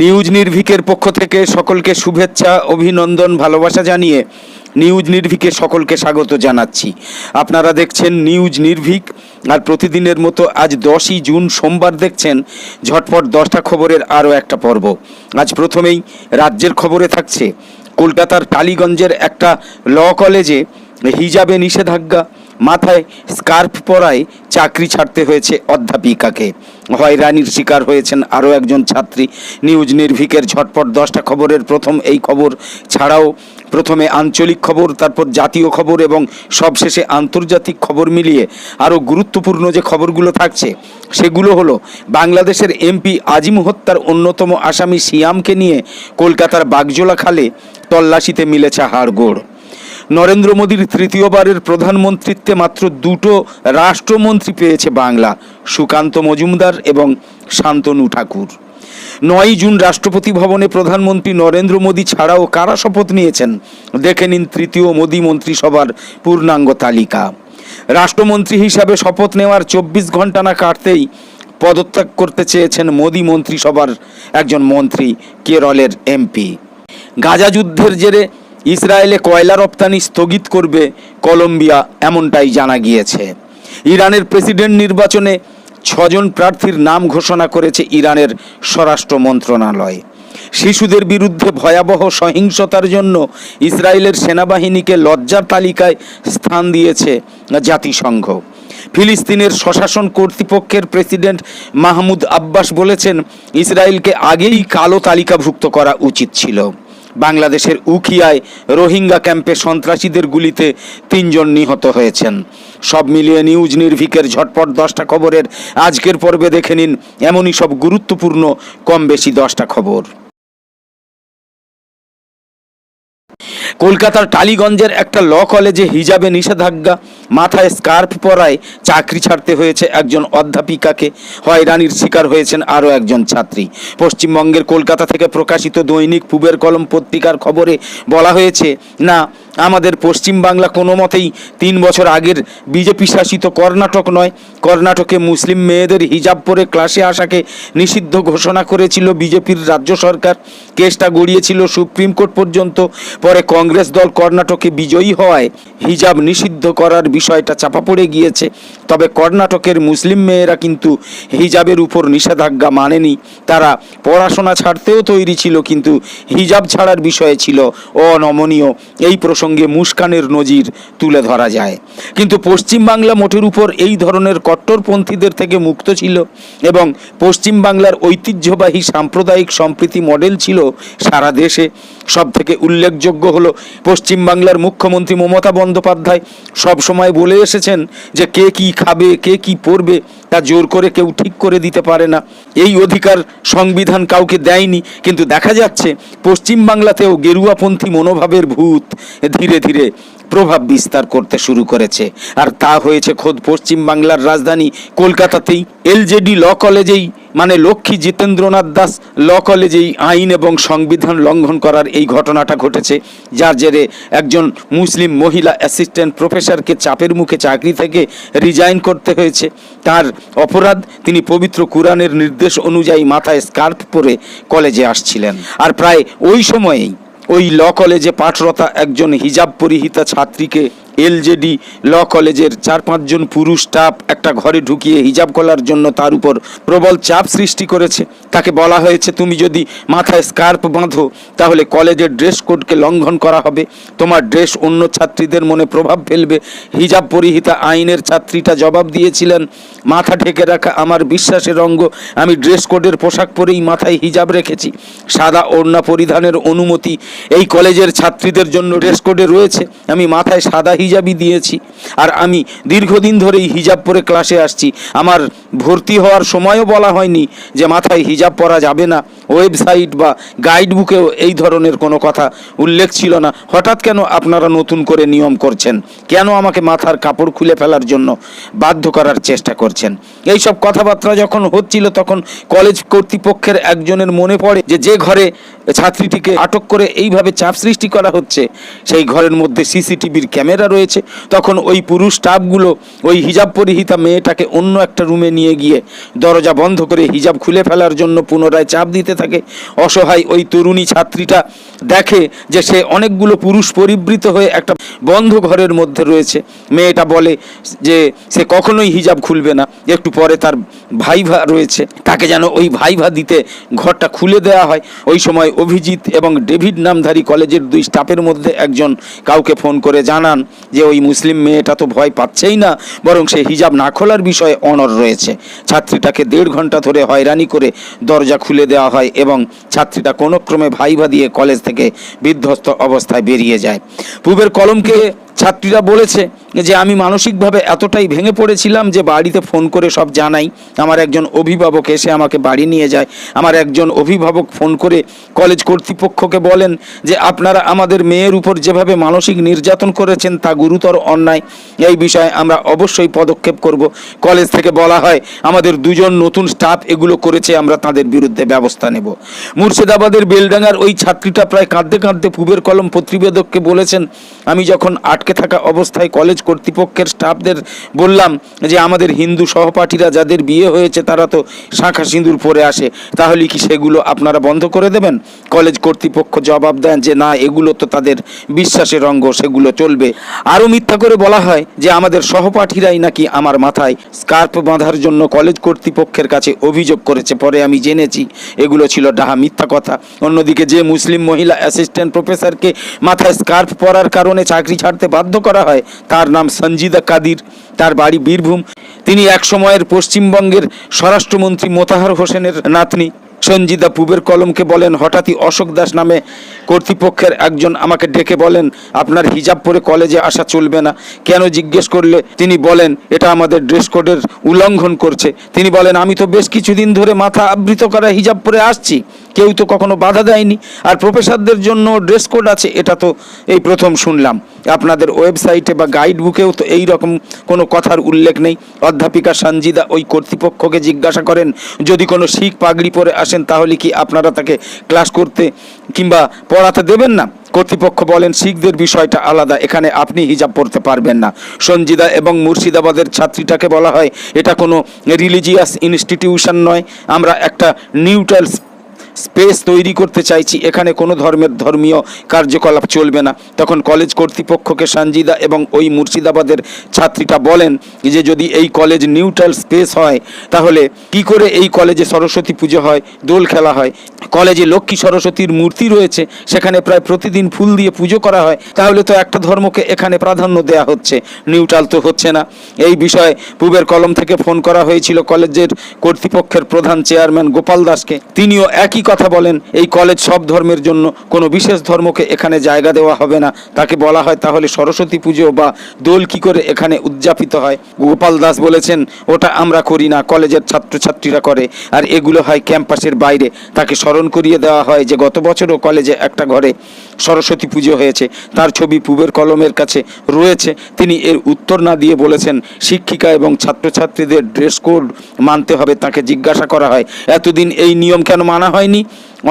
News নির্ভিকের পক্ষ থেকে সকলকে শুভেচ্ছা, অভিনন্দন, ভালোবাসা জানিয়ে নিউজ নির্ভিকে সকলকে স্বাগত জানাচ্ছি। আপনারা দেখছেন নিউজ নির্ভিক, আর প্রতিদিনের মতো আজ দশই জুন সোমবার দেখছেন ঝটপট দশটা খবরের আরও একটা পর্ব। আজ প্রথমেই রাজ্যের খবরে থাকছে, কলকাতার টালিগঞ্জের একটা ল কলেজে হিজাবে নিষেধাজ্ঞা, মাথায় স্কার্ফ পরায় চাকরি ছাড়তে হয়েছে অধ্যাপিকাকে। হয়রানির শিকার হয়েছেন আরও একজন ছাত্রী। নিউজ নির্ভিকের ঝটপট দশটা খবরের প্রথম এই খবর ছাড়াও প্রথমে আঞ্চলিক খবর, তারপর জাতীয় খবর এবং সবশেষে আন্তর্জাতিক খবর মিলিয়ে আরও গুরুত্বপূর্ণ যে খবরগুলো থাকছে, সেগুলো হলো, বাংলাদেশের এমপি আজিম হত্যার অন্যতম আসামি সিয়ামকে নিয়ে কলকাতার বাগজোলা খালে তল্লাশিতে মিলেছে হাড়গোড়। নরেন্দ্র মোদীর তৃতীয়বারের প্রধানমন্ত্রীত্বে মাত্র দুটো রাষ্ট্রমন্ত্রী পেয়েছে বাংলা, সুকান্ত মজুমদার এবং শান্তনু ঠাকুর। নয় জুন রাষ্ট্রপতি ভবনে প্রধানমন্ত্রী নরেন্দ্র মোদী ছাড়াও কারা শপথ নিয়েছেন? দেখে নিন তৃতীয় মোদী মন্ত্রিসভার পূর্ণাঙ্গ তালিকা। রাষ্ট্রমন্ত্রী হিসাবে শপথ নেওয়ার চব্বিশ ঘণ্টা না কাটতেই পদত্যাগ করতে চেয়েছেন মোদী মন্ত্রিসভার একজন মন্ত্রী, কেরলের এমপি। গাজা যুদ্ধের জেরে ইসরায়েলে কয়লা রপ্তানি স্থগিত করবে কলম্বিয়া, এমনটাই জানা গিয়েছে। ইরানের প্রেসিডেন্ট নির্বাচনে ছজন প্রার্থীর নাম ঘোষণা করেছে ইরানের স্বরাষ্ট্র মন্ত্রণালয়। শিশুদের বিরুদ্ধে ভয়াবহ সহিংসতার জন্য ইসরায়েলের সেনাবাহিনীকে লজ্জার তালিকায় স্থান দিয়েছে জাতিসংঘ। ফিলিস্তিনের স্বশাসন কর্তৃপক্ষের প্রেসিডেন্ট মাহমুদ আব্বাস বলেছেন, ইসরায়েলকে আগেই কালো তালিকাভুক্ত করা উচিত ছিল। বাংলাদেশের উখিয়ায় রোহিঙ্গা ক্যাম্পে সন্ত্রাসীদের গুলিতে তিনজন নিহত হয়েছেন। সব মিলিয়ে নিউজ নির্ভিকের ঝটপট দশটা খবরের আজকের পর্বে দেখে নিন, এমনই সব গুরুত্বপূর্ণ কম বেশি দশটা খবর। কলকাতার টালিগঞ্জের একটা ল কলেজে হিজাবে নিষেধাজ্ঞা, মাথায় স্কার্ফ পরায় চাকরি ছাড়তে হয়েছে একজন অধ্যাপিকাকে। হয়রানির শিকার হয়েছেন আরও একজন ছাত্রী। পশ্চিমবঙ্গের কলকাতা থেকে প্রকাশিত দৈনিক পুবের কলম পত্রিকার খবরে বলা হয়েছে, না, আমাদের পশ্চিম বাংলা কোনো মতেই তিন বছর আগের বিজেপি শাসিত কর্ণাটক নয়। কর্ণাটকে মুসলিম মেয়েদের হিজাব পরে ক্লাসে আসাকে নিষিদ্ধ ঘোষণা করেছিল বিজেপির রাজ্য সরকার। কেসটা গড়িয়েছিল সুপ্রিম কোর্ট পর্যন্ত। পরে কংগ্রেস দল কর্ণাটকে বিজয়ী হওয়ায় হিজাব নিষিদ্ধ করার বিষয়টা চাপা পড়ে গিয়েছে। তবে কর্ণাটকের মুসলিম মেয়েরা কিন্তু হিজাবের উপর নিষেধাজ্ঞা মানেনি। তারা পড়াশোনা ছাড়তেও তৈরি ছিল কিন্তু হিজাব ছাড়ার বিষয়ে ছিল অনমনীয়। এই প্রসঙ্গে মুস্কানের নজির তুলে ধরা যায়। কিন্তু পশ্চিমবাংলা মোটের উপর এই ধরনের কট্টরপন্থীদের থেকে মুক্ত ছিল এবং পশ্চিমবাংলার ঐতিহ্যবাহী সাম্প্রদায়িক সম্প্রীতি মডেল ছিল সারা দেশে। সব থেকে উল্লেখযোগ্য হলো পশ্চিমবাংলার মুখ্যমন্ত্রী মমতা বন্দ্যোপাধ্যায় সব সময় বলে এসেছেন যে কে কি খাবে, কে কি পরবে, তা জোর করে কেউ ঠিক করে দিতে পারে না। এই অধিকার সংবিধান কাউকে দেয়নি, কিন্তু দেখা যাচ্ছে পশ্চিমবাংলাতেও গেরুয়াপন্থী মনোভাবের ভূত ধীরে ধীরে প্রভাব বিস্তার করতে শুরু করেছে। আর তা হয়েছে খোদ পশ্চিমবাংলার রাজধানী কলকাতাতেই। এলজেডি ল কলেজেই মানে লক্ষ্মী জিতেন্দ্রনাথ দাস ল কলেজেই আইন এবং সংবিধান লঙ্ঘন করার এই ঘটনাটা ঘটেছে। যার জেরে একজন মুসলিম মহিলা অ্যাসিস্ট্যান্ট প্রফেসরকে চাপের মুখে চাকরি থেকে রিজাইন করতে হয়েছে। তার অপরাধ, তিনি পবিত্র কুরআনের নির্দেশ অনুযায়ী মাথায় স্কার্ফ পরে কলেজে আসছিলেন। আর প্রায় ওই সময়েই ওই ল কলেজে পাঠরতা একজন হিজাব পরিহিতা ছাত্রীকে এলজেডি ল কলেজের চার পাঁচজন পুরুষ স্টাফ একটা ঘরে ঢুকিয়ে হিজাব করার জন্য তার উপর প্রবল চাপ সৃষ্টি করেছে। তাকে বলা হয়েছে, তুমি যদি মাথায় স্কার্প বাঁধো, তাহলে কলেজের ড্রেস কোডকে লঙ্ঘন করা হবে। তোমার ড্রেস অন্য ছাত্রীদের মনে প্রভাব ফেলবে। হিজাব পরিহিতা আইনের ছাত্রীটা জবাব দিয়েছিলেন, মাথা ঢেকে রাখা আমার বিশ্বাসের অঙ্গ। আমি ড্রেস কোডের পোশাক পরেই মাথায় হিজাব রেখেছি। সাদা ওড়না পরিধানের অনুমতি এই কলেজের ছাত্রীদের জন্য ড্রেস কোডে রয়েছে। আমি মাথায় সাদা হিজাবই দিয়েছি। আর আমি দীর্ঘদিন ধরেই হিজাব পরে ক্লাসে আসছি। আমার ভর্তি হওয়ার সময়ও বলা হয়নি যে মাথায় হিজাব পরা যাবে না। ওয়েবসাইট বা গাইড বুকেও এই ধরনের কোনো কথা উল্লেখ ছিল না। হঠাৎ কেন আপনারা নতুন করে নিয়ম করছেন? কেন আমাকে মাথার কাপড় খুলে ফেলার জন্য বাধ্য করার চেষ্টা করছেন? এই সব কথাবার্তা যখন হচ্ছিল তখন কলেজ কর্তৃপক্ষের একজনের মনে পড়ে যে যে ঘরে ছাত্রীটিকে আটক করে এইভাবে চাপ সৃষ্টি করা হচ্ছে, সেই ঘরের মধ্যে সিসিটিভির ক্যামেরা রয়েছে। তখন ওই পুরুষ স্টাফগুলো ওই হিজাব পরিহিতা মেয়েটাকে অন্য একটা রুমে নিয়ে নিয়ে গিয়ে দরজা বন্ধ করে হিজাব খুলে ফেলার জন্য পুনরায় চাপ দিতে থাকে। অসহায় ওই তরুণী ছাত্রীটা দেখে যে সে অনেকগুলো পুরুষ পরিবৃত হয়ে একটা বন্ধ ঘরের মধ্যে রয়েছে। মেয়েটা বলে যে, সে কখনোই হিজাব খুলবে না। একটু পরে তার ভাইভা রয়েছে। তাকে যেন ওই ভাইভা দিতে ঘরটা খুলে দেওয়া হয়। ওই সময় অভিজিৎ এবং ডেভিড নামধারী কলেজের দুই স্টাফের মধ্যে একজন কাউকে ফোন করে জানান যে, ওই মুসলিম মেয়েটা তো ভয় পাচ্ছেই না, বরং সে হিজাব না খোলার বিষয়ে অনর রয়েছে। ছাত্রীটাকে দেড় ঘণ্টা ধরে হয়রানি করে দরজা খুলে দেওয়া হয় এবং ছাত্রীটা কোনোক্রমে ভাইভা দিয়ে কলেজ থেকে বিধ্বস্ত অবস্থায় বেরিয়ে যায়। পূবের কলমকে ছাত্রীরা বলেছে যে আমি মানসিকভাবে এতটাই ভেঙে পড়েছিলাম যে বাড়িতে ফোন করে সব জানাই। আমার একজন অভিভাবক এসে আমাকে বাড়ি নিয়ে যায়। আমার একজন অভিভাবক ফোন করে কলেজ কর্তৃপক্ষকে বলেন যে আপনারা আমাদের মেয়ের উপর যেভাবে মানসিক নির্যাতন করেছেন তা গুরুতর অন্যায়। এই বিষয়ে আমরা অবশ্যই পদক্ষেপ করব। কলেজ থেকে বলা হয়, আমাদের দুজন নতুন স্টাফ এগুলো করেছে, আমরা তাদের বিরুদ্ধে ব্যবস্থা নেব। মুর্শিদাবাদের বেলডাঙ্গার ওই ছাত্রীটা প্রায় কাঁদতে কাঁদতে পুবের কলম প্রতিবেদককে বলেছেন, আমি যখন আটকে থাকা অবস্থায় কলেজ কর্তৃপক্ষের স্টাফদের বললাম যে আমাদের হিন্দু সহপাঠীরা যাদের বিয়ে হয়েছে তারা তো শাঁখা সিঁদুর পরে আসে। তাহলে কি সেগুলো আপনারা বন্ধ করে দেবেন? কলেজ কর্তৃপক্ষ জবাব দেন যে না, এগুলো তো তাদের বিশ্বাসের অঙ্গ, সেগুলো চলবে। আরও মিথ্যা করে বলা হয় যে আমাদের সহপাঠীরাই নাকি আমার মাথায় স্কার্প বাঁধার জন্য কলেজ কর্তৃপক্ষের কাছে অভিযোগ করেছে, পরে আমি জেনেছি। এগুলো ছিল ডাহা মিথ্যা কথা। অন্যদিকে যে মুসলিম মহিলা অ্যাসিস্ট্যান্ট প্রফেসরকে মাথায় স্কার্ফ পরার কারণে চাকরি ছাড়তে বাধ্য করা হয়। তার নাম সঞ্জিদা কাদির, তার বাড়ি বীরভূম। তিনি এক সময়ের পশ্চিমবঙ্গের স্বরাষ্ট্রমন্ত্রী মোতাহার হোসেনের নাতনি। সঞ্জিদা পুবের কলমকে বলেন, হঠাৎই অশোক দাস নামে কর্তৃপক্ষের একজন আমাকে ডেকে বলেন, আপনার হিজাব পরে কলেজে আসা চলবে না। কেন জিজ্ঞেস করলে, তিনি বলেন, এটা আমাদের ড্রেস কোডের উল্লঙ্ঘন করছে। তিনি বলেন, আমি তো বেশ কিছুদিন ধরে মাথা আবৃত করা হিজাব পরে আসছি। কেউ তো কখনো বাধা দেয়নি। আর প্রফেসরদের জন্য ড্রেস কোড আছে, এটা তো এই প্রথম শুনলাম। আপনাদের ওয়েবসাইটে বা গাইড বুকেও তো এই রকম কোনো কথার উল্লেখ নেই। অধ্যাপিকা সঞ্জিদা ওই কর্তৃপক্ষকে জিজ্ঞাসা করেন, যদি কোনো শিখ পাগড়ি পরে আসেন, তাহলে কি আপনারা তাকে ক্লাস করতে কিংবা পড়াতে দেবেন না। কর্তৃপক্ষ বলেন, শিখদের বিষয়টা আলাদা, এখানে আপনি হিজাব পড়তে পারবেন না। সঞ্জিদা এবং মুর্শিদাবাদের ছাত্রীটাকে বলা হয়, এটা কোনো রিলিজিয়াস ইনস্টিটিউশন নয়। আমরা একটা নিউট্রাল স্পেস তৈরি করতে চাইছি। এখানে কোনো ধর্মের ধর্মীয় কার্যকলাপ চলবে না। তখন কলেজ কর্তৃপক্ষকে সঞ্জিদা এবং ওই মুর্শিদাবাদের ছাত্রীটা বলেন যে, যদি এই কলেজ নিউট্রাল স্পেস হয়, তাহলে কি করে এই কলেজে সরস্বতী পুজো হয়, দোল খেলা হয়? কলেজে লক্ষ্মী সরস্বতীর মূর্তি রয়েছে, সেখানে প্রায় প্রতিদিন ফুল দিয়ে পুজো করা হয়। তাহলে তো একটা ধর্মকে এখানে প্রাধান্য দেওয়া হচ্ছে। নিউট্রাল তো হচ্ছে না। এই বিষয়ে পূবের কলম থেকে ফোন করা হয়েছিল কলেজের কর্তৃপক্ষের প্রধান চেয়ারম্যান গোপাল দাসকে। তিনিও একই কথা বলেন, এই কলেজ সব ধর্মের জন্য, কোনো বিশেষ ধর্মকে এখানে জায়গা দেওয়া হবে না। তাকে বলা হয় তাহলে সরস্বতী পুজো বা দোল কি করে এখানে উদযাপিত হয়? গোপাল দাস বলেছেন, ওটা আমরা করি না, কলেজের ছাত্রছাত্রীরা করে, আর এগুলো হয় ক্যাম্পাসের বাইরে। তাকে স্মরণ করিয়ে দেওয়া হয় যে, গত বছরও কলেজে একটা ঘরে সরস্বতী পুজো হয়েছে। তার ছবি পুবের কলমের কাছে রয়েছে। তিনি এর উত্তর না দিয়ে বলেছেন, শিক্ষিকা এবং ছাত্রছাত্রীদের ড্রেস কোড মানতে হবে। তাকে জিজ্ঞাসা করা হয়, এতদিন এই নিয়ম কেন মানা হয়নি?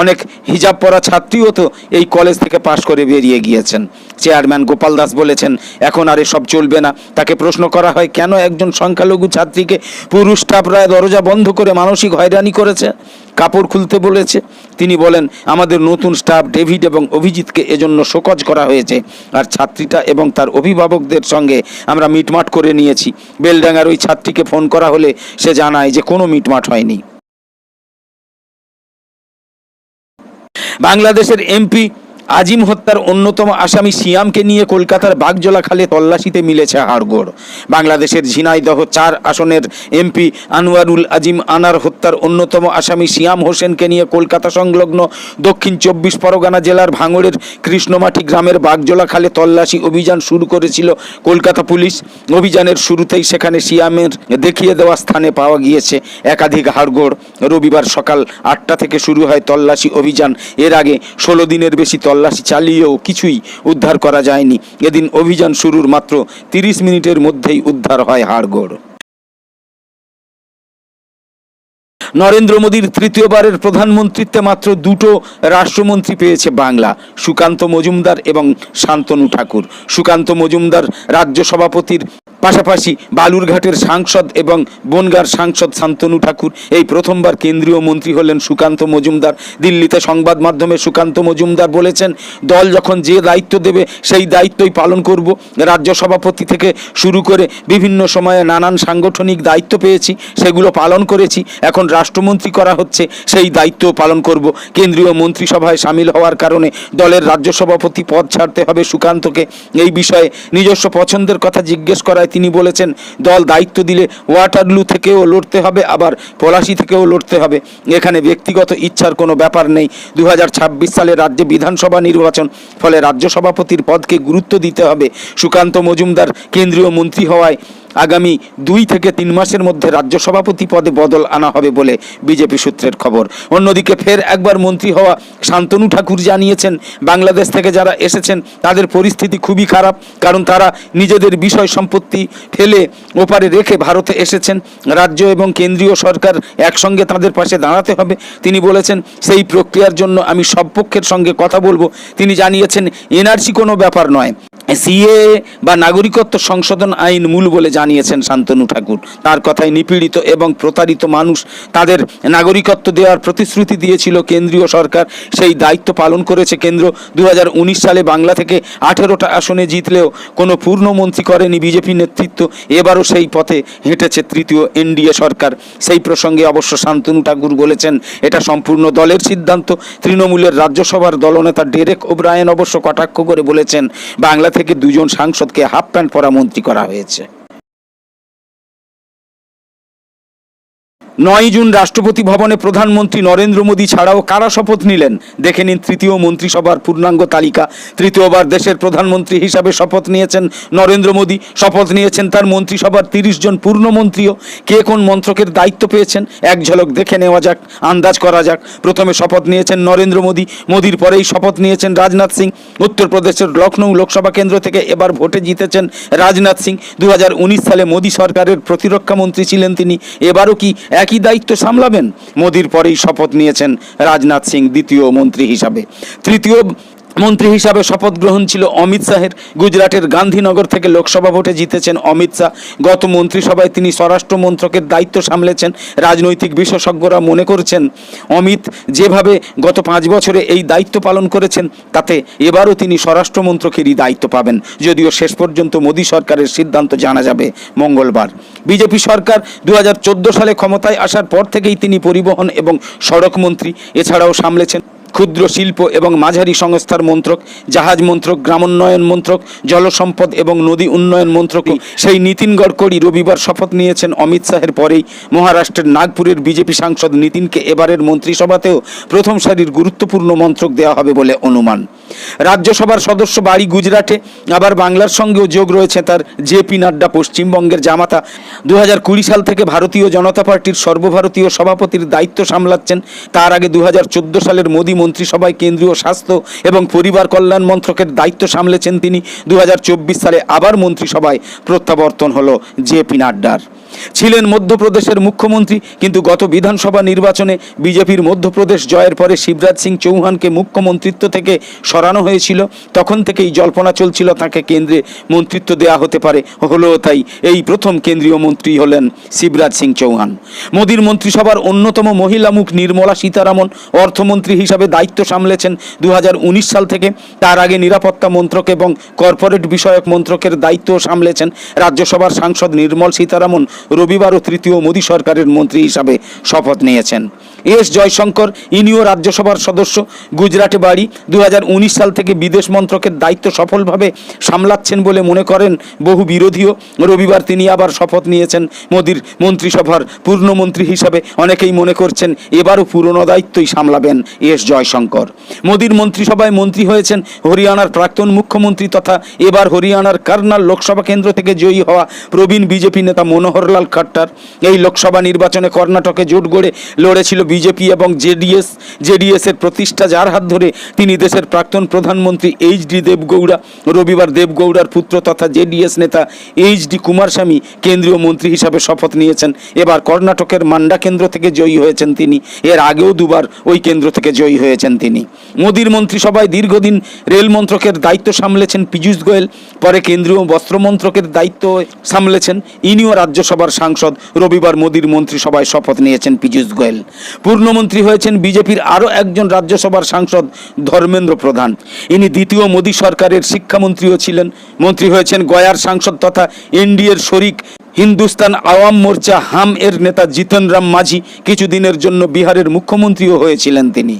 অনেক হিজাব পরা ছাত্রীও তো এই কলেজ থেকে পাশ করে বেরিয়ে গিয়েছেন। চেয়ারম্যান গোপাল দাস বলেছেন, এখন আর এসব চলবে না। তাকে প্রশ্ন করা হয়, কেন একজন সংখ্যালঘু ছাত্রীকে পুরুষ স্টাফরা দরজা বন্ধ করে মানসিক হয়রানি করেছে? কাপড় খুলতে বলেছে। তিনি বলেন, আমাদের নতুন স্টাফ ডেভিড এবং অভিজিৎকে এজন্য শোকজ করা হয়েছে। আর ছাত্রীটা এবং তার অভিভাবকদের সঙ্গে আমরা মিটমাট করে নিয়েছি। বেলডাঙ্গার ওই ছাত্রীকে ফোন করা হলে সে জানায় যে কোনো মিটমাট হয়নি। বাংলাদেশের এমপি আজিম হত্যার অন্যতম আসামি সিয়ামকে নিয়ে কলকাতার বাগজোলা খালে তল্লাশিতে মিলেছে হাড়গোড়। বাংলাদেশের ঝিনাইদহ চার আসনের এমপি আনোয়ারুল আজিম আনার হত্যার অন্যতম আসামি সিয়াম হোসেনকে নিয়ে কলকাতা সংলগ্ন দক্ষিণ চব্বিশ পরগনা জেলার ভাঙড়ের কৃষ্ণমাটি গ্রামের বাগজোলা খালে তল্লাশি অভিযান শুরু করেছিল কলকাতা পুলিশ। অভিযানের শুরুতেই সেখানে সিয়ামের দেখিয়ে দেওয়া স্থানে পাওয়া গিয়েছে একাধিক হাড়গোড়। রবিবার সকাল আটটা থেকে শুরু হয় তল্লাশি অভিযান। এর আগে ষোলো দিনের বেশি তল্লাশি চালিয়েও কিছুই উদ্ধার করা যায়নি। এদিন অভিযান শুরুর মাত্র তিরিশ মিনিটের মধ্যেই উদ্ধার হয় হাড়গোড়। নরেন্দ্র মোদীর তৃতীয়বারের প্রধানমন্ত্রীত্বে মাত্র দুটো রাষ্ট্রমন্ত্রী পেয়েছে বাংলা, সুকান্ত মজুমদার এবং শান্তনু ঠাকুর। সুকান্ত মজুমদার রাজ্য সভাপতির পাশাপাশি বালুরঘাটের সাংসদ এবং বনগার সাংসদ শান্তনু ঠাকুর, এই প্রথমবার কেন্দ্রীয় মন্ত্রী হলেন সুকান্ত মজুমদার। দিল্লিতে সংবাদ মাধ্যমে সুকান্ত মজুমদার বলেছেন, দল যখন যে দায়িত্ব দেবে, সেই দায়িত্বই পালন করব। রাজ্য সভাপতি থেকে শুরু করে বিভিন্ন সময়ে নানান সাংগঠনিক দায়িত্ব পেয়েছি, সেগুলো পালন করেছি। এখন রাষ্ট্রমন্ত্রী করা হচ্ছে, সেই দায়িত্ব পালন করব। কেন্দ্রীয় মন্ত্রিসভায় সামিল হওয়ার কারণে দলের রাজ্য সভাপতি পদ ছাড়তে হবে সুকান্তকে। এই বিষয়ে নিজস্ব পছন্দের কথা জিজ্ঞেস করায় তিনি বলেছেন, দল দায়িত্ব দিলে ওয়াটারলু থেকেও লড়তে হবে, আবার পলাশি থেকেও লড়তে হবে। এখানে ব্যক্তিগত ইচ্ছার কোনো ব্যাপার নেই। দু হাজার ছাব্বিশ সালে রাজ্যে বিধানসভা নির্বাচন, ফলে রাজ্য সভাপতির পদকে গুরুত্ব দিতে হবে। সুকান্ত মজুমদার কেন্দ্রীয় মন্ত্রী হওয়ায় আগামী দুই থেকে তিন মাসের মধ্যে রাজ্য সভাপতি পদে বদল আনা হবে বলে বিজেপি সূত্রের খবর। অন্যদিকে ফের একবার মন্ত্রী হওয়া শান্তনু ঠাকুর জানিয়েছেন, বাংলাদেশ থেকে যারা এসেছেন তাদের পরিস্থিতি খুবই খারাপ, কারণ তারা নিজেদের বিষয় সম্পত্তি ফেলে ওপারে রেখে ভারতে এসেছেন। রাজ্য এবং কেন্দ্রীয় সরকার একসঙ্গে তাদের পাশে দাঁড়াতে হবে। তিনি বলেছেন, সেই প্রক্রিয়ার জন্য আমি সব পক্ষের সঙ্গে কথা বলব। তিনি জানিয়েছেন, এনআরসি কোনো ব্যাপার নয়। সিএ বা নাগরিকত্ব সংশোধন আইন মূল বলে জানিয়েছেন শান্তনু ঠাকুর। তার কথায় নিপীড়িত এবং প্রতারিত মানুষ তাদের নাগরিকত্ব দেওয়ার প্রতিশ্রুতি দিয়েছিল কেন্দ্রীয় সরকার। সেই দায়িত্ব পালন করেছে কেন্দ্র। দু হাজার উনিশ সালে বাংলা থেকে আঠেরোটা আসনে জিতলেও কোনো পূর্ণমন্ত্রী করেনি বিজেপি নেতৃত্ব। এবারও সেই পথে হেঁটেছে তৃতীয় এনডিএ সরকার। সেই প্রসঙ্গে অবশ্য শান্তনু ঠাকুর বলেছেন, এটা সম্পূর্ণ দলের সিদ্ধান্ত। তৃণমূলের রাজ্যসভার দলনেতা ডেরেক ওব্রায়েন অবশ্য কটাক্ষ করে বলেছেন, বাংলা থেকে দুজন সাংসদকে হাফ প্যান্ট পরা মন্ত্রী করা হয়েছে। নয় জুন রাষ্ট্রপতি ভবনে প্রধানমন্ত্রী নরেন্দ্র মোদী ছাড়াও কারা শপথ নিলেন? দেখে নিন তৃতীয় মন্ত্রিসভার পূর্ণাঙ্গ তালিকা। তৃতীয়বার দেশের প্রধানমন্ত্রী হিসাবে শপথ নিয়েছেন নরেন্দ্র মোদী। শপথ নিয়েছেন তার মন্ত্রিসভার তিরিশ জন পূর্ণমন্ত্রীও কে কোন মন্ত্রকের দায়িত্ব পেয়েছেন? এক ঝলক দেখে নেওয়া যাক, আন্দাজ করা যাক। প্রথমে শপথ নিয়েছেন নরেন্দ্র মোদী। মোদীর পরেই শপথ নিয়েছেন রাজনাথ সিং। উত্তরপ্রদেশের লখনৌ লোকসভা কেন্দ্র থেকে এবার ভোটে জিতেছেন রাজনাথ সিং। দু হাজার উনিশ সালে মোদী সরকারের প্রতিরক্ষা মন্ত্রী ছিলেন তিনি। এবারও কি একই দায়িত্ব সামলাবেন? মোদির পরেই শপথ নিয়েছেন রাজনাথ সিং দ্বিতীয় মন্ত্রী হিসাবে। তৃতীয় মন্ত্রী হিসাবে শপথ গ্রহণ ছিল অমিত শাহের। গুজরাটের গান্ধীনগর থেকে লোকসভা ভোটে জিতেছেন অমিত শাহ। গত মন্ত্রিসভায় তিনি স্বরাষ্ট্র মন্ত্রকের দায়িত্ব সামলেছেন, রাজনৈতিক বিশেষজ্ঞরা মনে করছেন, অমিত যেভাবে গত পাঁচ বছরে এই দায়িত্ব পালন করেছেন, তাতে এবারও তিনি স্বরাষ্ট্র মন্ত্রকেরই দায়িত্ব পাবেন। যদিও শেষ পর্যন্ত মোদী সরকারের সিদ্ধান্ত জানা যাবে মঙ্গলবার। বিজেপি সরকার দু হাজার চোদ্দ সালে ক্ষমতায় আসার পর থেকেই তিনি পরিবহন এবং সড়ক মন্ত্রী, এছাড়াও সামলেছেন ক্ষুদ্র শিল্প এবং মাঝারি সংস্থার মন্ত্রক, জাহাজ মন্ত্রক, গ্রামোন্নয়ন মন্ত্রক, জলসম্পদ এবং নদী উন্নয়ন মন্ত্রক সেই নীতিন গডকরি রবিবার শপথ নিয়েছেন অমিত শাহের পরেই। মহারাষ্ট্রের নাগপুরের বিজেপি সাংসদ নীতিনকে এবারের মন্ত্রিসভাতেও প্রথম সারির গুরুত্বপূর্ণ মন্ত্রক দেওয়া হবে বলে অনুমান। রাজ্যসভার সদস্য বাড়ি গুজরাটে, আবার বাংলার সঙ্গেও যোগ রয়েছে তার জেপি নাড্ডা পশ্চিমবঙ্গের জামাতা। দু হাজার কুড়ি সাল থেকে ভারতীয় জনতা পার্টির সর্বভারতীয় সভাপতির দায়িত্ব সামলাচ্ছেন, তার আগে দু হাজার চোদ্দ সালের মোদী মন্ত্রিসভায় কেন্দ্রীয় স্বাস্থ্য এবং পরিবার কল্যাণ মন্ত্রকের দায়িত্ব সামলেছেন তিনি। দু হাজার চব্বিশ সালে আবার মন্ত্রিসভায় প্রত্যাবর্তন হলো জেপি নাড্ডার। ছিলেন মধ্যপ্রদেশের মুখ্যমন্ত্রী, কিন্তু গত বিধানসভা নির্বাচনে বিজেপির মধ্যপ্রদেশ জয়ের পরে শিবরাজ সিং চৌহানকে মুখ্যমন্ত্রিত্ব থেকে সরানো হয়েছিল। তখন থেকেই জল্পনা চলছিল তাকে কেন্দ্রে মন্ত্রিত্ব দেয়া হতে পারে। হলো তাই এই প্রথম কেন্দ্রীয় মন্ত্রী হলেন শিবরাজ সিং চৌহান। মোদীর মন্ত্রিসভার অন্যতম মহিলামুখ নির্মলা সীতারামন, অর্থমন্ত্রী হিসাবে দায়িত্ব সামলেছেন দু হাজার উনিশ সাল থেকে। তার আগে নিরাপত্তা মন্ত্রক এবং কর্পোরেট বিষয়ক মন্ত্রকের দায়িত্ব সামলেছেন রাজ্যসভার সাংসদ নির্মল সীতারামন। রবিবারও তৃতীয় মোদী সরকারের মন্ত্রী হিসাবে শপথ নিয়েছেন। এস জয়শঙ্কর, ইনিও রাজ্যসভার সদস্য। গুজরাটে বাড়ি। দু হাজার উনিশ সাল থেকে বিদেশ মন্ত্রকের দায়িত্ব সফলভাবে সামলাচ্ছেন বলে মনে করেন বহু বিরোধীও। রবিবার তিনি আবার শপথ নিয়েছেন মোদীর মন্ত্রিসভার। পূর্ণমন্ত্রী হিসাবে অনেকেই মনে করছেন এবারও পুরনো দায়িত্বই সামলাবেন এস জয়শঙ্কর। মোদীর মন্ত্রিসভায় মন্ত্রী হয়েছেন হরিয়ানার প্রাক্তন মুখ্যমন্ত্রী তথা এবার হরিয়ানার কার্নাল লোকসভা কেন্দ্র থেকে জয়ী হওয়া প্রবীণ বিজেপি নেতা মনোহরলাল খাট্টার। এই লোকসভা নির্বাচনে কর্ণাটকে জোট গড়ে লড়েছিল বিজেপি এবং জেডিএস, জেডিএসের প্রতিষ্ঠা যার হাত ধরে তিনি দেশের প্রাক্তন প্রধানমন্ত্রী এইচ ডি দেবগৌড়া, রবিবার দেবগৌড়ার পুত্র তথা জেডিএস নেতা এইচ ডি কুমারস্বামী কেন্দ্রীয় মন্ত্রী হিসাবে শপথ নিয়েছেন। এবার কর্ণাটকের মান্ডা কেন্দ্র থেকে জয়ী হয়েছেন তিনি। এর আগেও দুবার ওই কেন্দ্র থেকে জয়ী হয়েছেন তিনি। মোদীর মন্ত্রিসভায় দীর্ঘদিন রেল মন্ত্রকের দায়িত্ব সামলেছেন পীযূষ গোয়েল। পরে কেন্দ্রীয় বস্ত্র মন্ত্রকের দায়িত্ব সামলেছেন। ইনিও রাজ্যসভার সাংসদ। রবিবার মোদীর মন্ত্রিসভায় শপথ নিয়েছেন পীযূষ গোয়েল। পূর্ণমন্ত্রী হয়েছেন বিজেপির আরও একজন রাজ্যসভার সাংসদ ধর্মেন্দ্র প্রধান। ইনি দ্বিতীয় মোদী সরকারের শিক্ষামন্ত্রীও ছিলেন। মন্ত্রী হয়েছেন গয়ার সাংসদ তথা এনডিএর শরিক হিন্দুস্তান আওয়াম মোর্চা হাম এর নেতা জিতন রাম মাঝি কিছুদিনের জন্য বিহারের মুখ্যমন্ত্রীও হয়েছিলেন তিনি।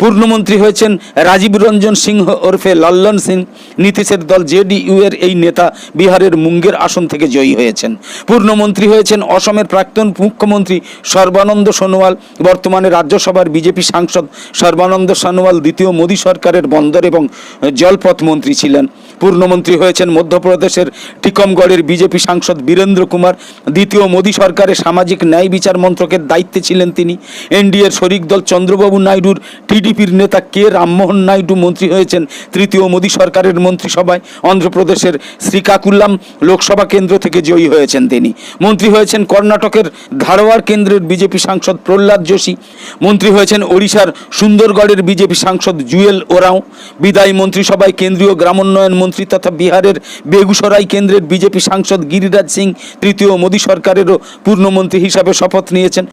পূর্ণমন্ত্রী হয়েছেন রাজীব রঞ্জন সিংহ ওরফে লাল্লন সিং। নীতিশের দল জেডিইউ এর এই নেতা বিহারের মুঙ্গের আসন থেকে জয়ী হয়েছেন। পূর্ণমন্ত্রী হয়েছেন অসমের প্রাক্তন মুখ্যমন্ত্রী সর্বানন্দ সোনোয়াল। বর্তমানে রাজ্যসভার বিজেপি সাংসদ সর্বানন্দ সোনোয়াল দ্বিতীয় মোদী সরকারের বন্দর এবং জলপথ মন্ত্রী ছিলেন। পূর্ণমন্ত্রী হয়েছেন মধ্যপ্রদেশের টিকমগড়ের বিজেপি সাংসদ বীরেন্দ্র কুমার। দ্বিতীয় মোদী সরকারের সামাজিক ন্যায় বিচার মন্ত্রকের দায়িত্বে ছিলেন তিনি। এনডিএর শরিক দল চন্দ্রবাবু নাইডুর, টিডিপির নেতা কে রামমোহন নাইডু মন্ত্রী হয়েছেন। তৃতীয় মোদী সরকারের মন্ত্রিসভায় অন্ধ্রপ্রদেশের শ্রীকাকুল্লাম লোকসভা কেন্দ্র থেকে জয়ী হয়েছেন তিনি। মন্ত্রী হয়েছেন কর্ণাটকের ধারওয়াড় কেন্দ্রের বিজেপি সাংসদ প্রহ্লাদ যোশী। মন্ত্রী হয়েছেন ওড়িশার সুন্দরগড়ের বিজেপি সাংসদ জুয়েল ওরাও। বিদায়ী মন্ত্রিসভায় কেন্দ্রীয় গ্রামোন্নয়ন মন্ত্রী তথা বিহারের বেগুসরাই কেন্দ্রের বিজেপি সাংসদ গিরিরাজ সিং, তৃতীয় মোদী সরকারেরও পূর্ণমন্ত্রী হিসাবে শপথ নিয়েছেন।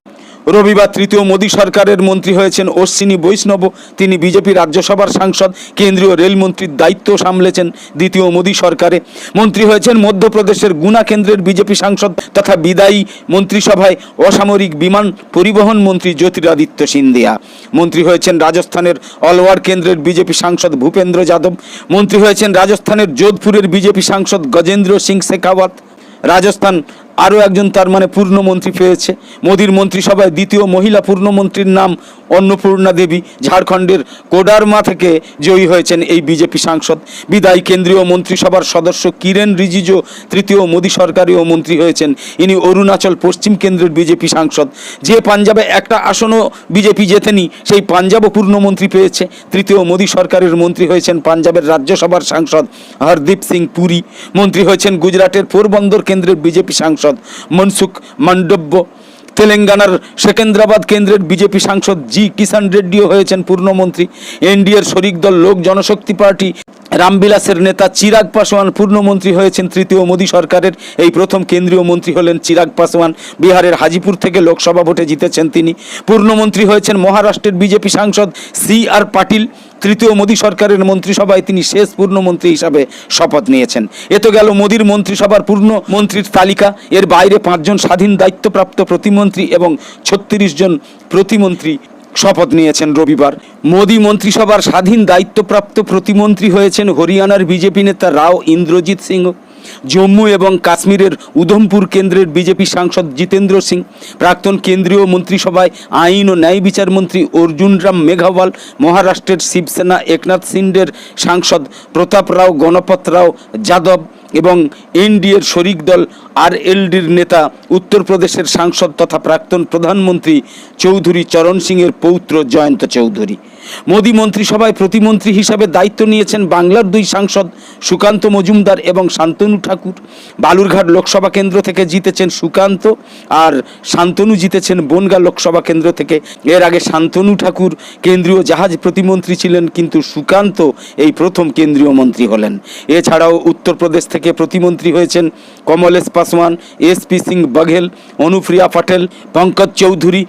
রবিবার তৃতীয় মোদী সরকারের মন্ত্রী হয়েছেন অশ্বিনী বৈষ্ণব। তিনি বিজেপি রাজ্যসভার সাংসদ, কেন্দ্রীয় রেলমন্ত্রীর দায়িত্ব সামলেছেন দ্বিতীয় মোদী সরকারে। মন্ত্রী হয়েছেন মধ্যপ্রদেশের গুনা কেন্দ্রের বিজেপি সাংসদ তথা বিদায়ী মন্ত্রিসভায় অসামরিক বিমান পরিবহন মন্ত্রী জ্যোতিরাদিত্য সিন্ধিয়া। মন্ত্রী হয়েছেন রাজস্থানের অলওয়ার কেন্দ্রের বিজেপি সাংসদ ভূপেন্দ্র যাদব। মন্ত্রী হয়েছেন রাজস্থানের যোধপুরের বিজেপি সাংসদ গজেন্দ্র সিং শেখাওয়াত রাজস্থান আরও একজন তার মানে পূর্ণমন্ত্রী পেয়েছে। মোদীর মন্ত্রিসভায় দ্বিতীয় মহিলা পূর্ণমন্ত্রীর নাম অন্নপূর্ণা দেবী। ঝাড়খণ্ডের কোডারমা থেকে জয়ী হয়েছেন এই বিজেপি সাংসদ। বিদায়ী কেন্দ্রীয় মন্ত্রিসভার সদস্য কিরেন রিজিজু তৃতীয় মোদী সরকারীয় মন্ত্রী হয়েছেন। ইনি অরুণাচল পশ্চিম কেন্দ্রের বিজেপি সাংসদ। যে পাঞ্জাবে একটা আসনও বিজেপি জেতেনি, সেই পাঞ্জাবও পূর্ণমন্ত্রী পেয়েছে। তৃতীয় মোদী সরকারের মন্ত্রী হয়েছেন পাঞ্জাবের রাজ্যসভার সাংসদ হরদীপ সিং পুরী। মন্ত্রী হয়েছেন গুজরাটের পোরবন্দর কেন্দ্রের বিজেপি সাংসদ। মনসুখ মান্ডব্য। তেলেঙ্গানার সেকেন্দ্রাবাদ কেন্দ্রের বিজেপি সাংসদ জি কিষাণ রেড্ডিও হয়েছেন পূর্ণমন্ত্রী এনডিএর শরিক দল লোক জনশক্তি পার্টি। রামবিলাসের নেতা চিরাগ পাসওয়ান পূর্ণমন্ত্রী হয়েছেন। তৃতীয় মোদী সরকারের এই প্রথম কেন্দ্রীয় মন্ত্রী হলেন চিরাগ পাসওয়ান বিহারের হাজিপুর থেকে লোকসভা ভোটে জিতেছেন তিনি। পূর্ণমন্ত্রী হয়েছেন মহারাষ্ট্রের বিজেপি সাংসদ সি আর পাটিল। তৃতীয় মোদী সরকারের মন্ত্রিসভায় তিনি শেষ পূর্ণমন্ত্রী হিসাবে শপথ নিয়েছেন। এ তো গেল মোদীর মন্ত্রিসভার পূর্ণ মন্ত্রীর তালিকা। এর বাইরে পাঁচজন স্বাধীন দায়িত্বপ্রাপ্ত প্রতিমন্ত্রী এবং ছত্রিশ জন প্রতিমন্ত্রী শপথ নিয়েছেন রবিবার। মোদী মন্ত্রিসভার স্বাধীন দায়িত্বপ্রাপ্ত প্রতিমন্ত্রী হয়েছেন হরিয়ানার বিজেপি নেতা রাও ইন্দ্রজিৎ সিংহ। জম্মু এবং কাশ্মীরের উধমপুর কেন্দ্রের বিজেপি সাংসদ জিতেন্দ্র সিং, প্রাক্তন কেন্দ্রীয় মন্ত্রিসভায় আইন ও ন্যায় বিচার মন্ত্রী অর্জুন রাম মেঘাওয়াল, মহারাষ্ট্রের শিবসেনা একনাথ সিন্ডের সাংসদ প্রতাপ রাও, গণপত রাও, যাদব এবং এনডিএর শরিক দল আরএলডির নেতা উত্তরপ্রদেশের সাংসদ তথা প্রাক্তন প্রধানমন্ত্রী চৌধুরী চরণ সিংয়ের পৌত্র জয়ন্ত চৌধুরী। মোদী মন্ত্রিসভায় প্রতিমন্ত্রী হিসাবে দায়িত্ব নিয়েছেন বাংলার দুই সাংসদ সুকান্ত মজুমদার এবং শান্তনু ঠাকুর। বালুরঘাট লোকসভা কেন্দ্র থেকে জিতেছেন সুকান্ত আর শান্তনু জিতেছেন বনগা লোকসভা কেন্দ্র থেকে। এর আগে শান্তনু ঠাকুর কেন্দ্রীয় জাহাজ প্রতিমন্ত্রী ছিলেন কিন্তু সুকান্ত এই প্রথম কেন্দ্রীয় মন্ত্রী হলেন। এছাড়াও উত্তরপ্রদেশ থেকে প্রতিমন্ত্রী হয়েছেন Kamlesh Paswan S P Singh Baghel Anupriya Patel Pankaj Chaudhary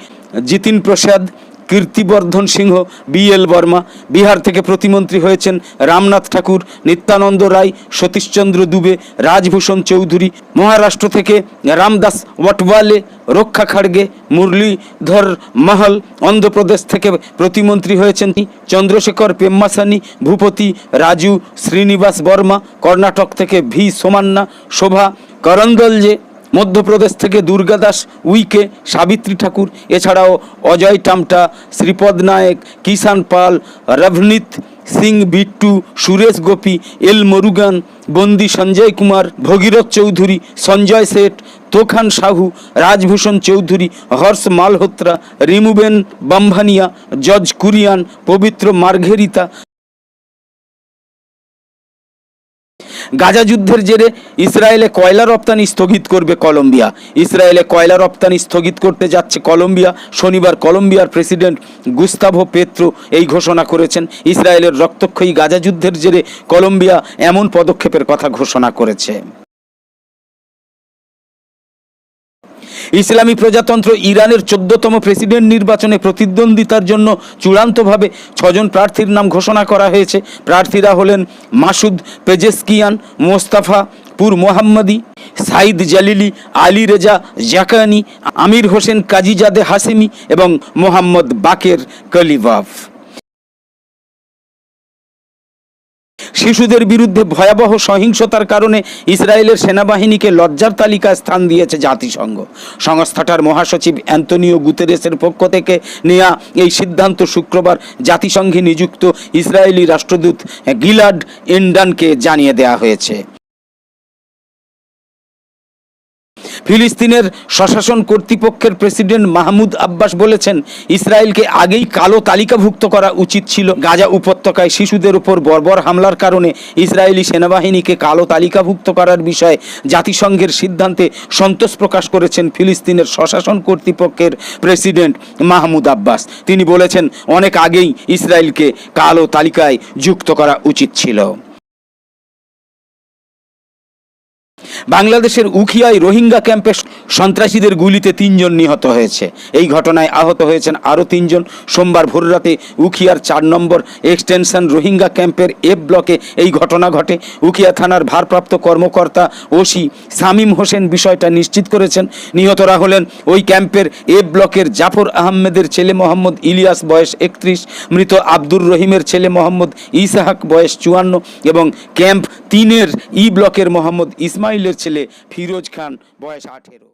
Jitin Prasada Kirtivardhan Singh BL Verma. Bihar থেকে প্রতিমন্ত্রী হয়েছেন রামনাথ ঠাকুর, নিত্যানন্দ রায়, সতীশচন্দ্র দুবে, রাজভূষণ চৌধুরী। মহারাষ্ট্র থেকে রামদাস ওয়াটওয়ালে, রক্ষা খাড়গে, মুরলীধর মহল। অন্ধ্রপ্রদেশ থেকে প্রতিমন্ত্রী হয়েছেন চন্দ্রশেখর পেম্মাসানি, ভূপতি রাজু, শ্রীনিবাস বর্মা। কর্ণাটক থেকে ভি সোমান্না, শোভা করন্দলজে মধ্যপ্রদেশ থেকে দুর্গাদাস উইকে, সাবিত্রী ঠাকুর, এছাড়াও অজয় টামটা, শ্রীপদ নায়েক কিষান পাল, রভনীত সিং বিট্টু, সুরেশ গোপী, এল মরুগান, বন্দি সঞ্জয় কুমার, ভগীরথ চৌধুরী, সঞ্জয় শেঠ তোখান সাহু, রাজভূষণ চৌধুরী, হর্ষ মালহোত্রা, রিমুবেন বাম্ভানিয়া, জজ কুরিয়ান, পবিত্র মার্ঘেরিতা। গাজা যুদ্ধের জেরে ইসরায়েলে কয়লা রপ্তানি স্থগিত করবে কলম্বিয়া। ইসরায়েলে কয়লা রপ্তানি স্থগিত করতে যাচ্ছে কলম্বিয়া। শনিবার কলম্বিয়ার প্রেসিডেন্ট গুস্তাভো পেত্রো এই ঘোষণা করেছেন। ইসরায়েলের রক্তক্ষয়ী গাজা যুদ্ধের জেরে কলম্বিয়া এমন পদক্ষেপের কথা ঘোষণা করেছে। ইসলামী প্রজাতন্ত্র ইরানের চোদ্দতম প্রেসিডেন্ট নির্বাচনে প্রতিদ্বন্দ্বিতার জন্য চূড়ান্তভাবে ছজন প্রার্থীর নাম ঘোষণা করা হয়েছে। প্রার্থীরা হলেন মাসুদ পেজেস্কিয়ান, মোস্তাফা পুর মোহাম্মদী, সাইদ জালিলি, আলী রেজা জাকানি, আমির হোসেন কাজিজাদে হাসেমি এবং মোহাম্মদ বাকের কলিবাফ শিশুদের বিরুদ্ধে ভয়াবহ সহিংসতার কারণে ইসরায়েলের সেনাবাহিনীকে লজ্জার তালিকায় স্থান দিয়েছে জাতিসংঘ। সংস্থাটার মহাসচিব অ্যান্তনিও গুতেরেসের পক্ষ থেকে নেয়া এই সিদ্ধান্ত শুক্রবার জাতিসংঘে নিযুক্ত ইসরায়েলি রাষ্ট্রদূত গিলাড এন্ডানকে জানিয়ে দেওয়া হয়েছে। ফিলিস্তিনের স্বশাসন কর্তৃপক্ষের প্রেসিডেন্ট মাহমুদ আব্বাস বলেছেন, ইসরায়েলকে আগেই কালো তালিকাভুক্ত করা উচিত ছিল। গাজা উপত্যকায় শিশুদের উপর বর্বর হামলার কারণে ইসরায়েলি সেনাবাহিনীকে কালো তালিকাভুক্ত করার বিষয়ে জাতিসংঘের সিদ্ধান্তে সন্তোষ প্রকাশ করেছেন ফিলিস্তিনের স্বশাসন কর্তৃপক্ষের প্রেসিডেন্ট মাহমুদ আব্বাস। তিনি বলেছেন, অনেক আগেই ইসরায়েলকে কালো তালিকায় যুক্ত করা উচিত ছিল। বাংলাদেশের উখিয়ায় রোহিঙ্গা ক্যাম্পে সন্ত্রাসীদের গুলিতে তিনজন নিহত হয়েছে। এই ঘটনায় আহত হয়েছেন আরও তিনজন। সোমবার ভোররাতে উখিয়ার চার নম্বর এক্সটেনশন রোহিঙ্গা ক্যাম্পের এফ ব্লকে এই ঘটনা ঘটে। উখিয়া থানার ভারপ্রাপ্ত কর্মকর্তা ওসি সামিম হোসেন বিষয়টা নিশ্চিত করেছেন। নিহতরা হলেন ওই ক্যাম্পের এফ ব্লকের জাফর আহমেদের ছেলে মোহাম্মদ ইলিয়াস, বয়স একত্রিশ, মৃত আব্দুর রহিমের ছেলে মোহাম্মদ ইসাহাক, বয়স চুয়ান্ন, এবং ক্যাম্প তিনের ই ব্লকের মোহাম্মদ ইসমাইলের ছেলে ফিরোজ খান বয়স আঠেরো।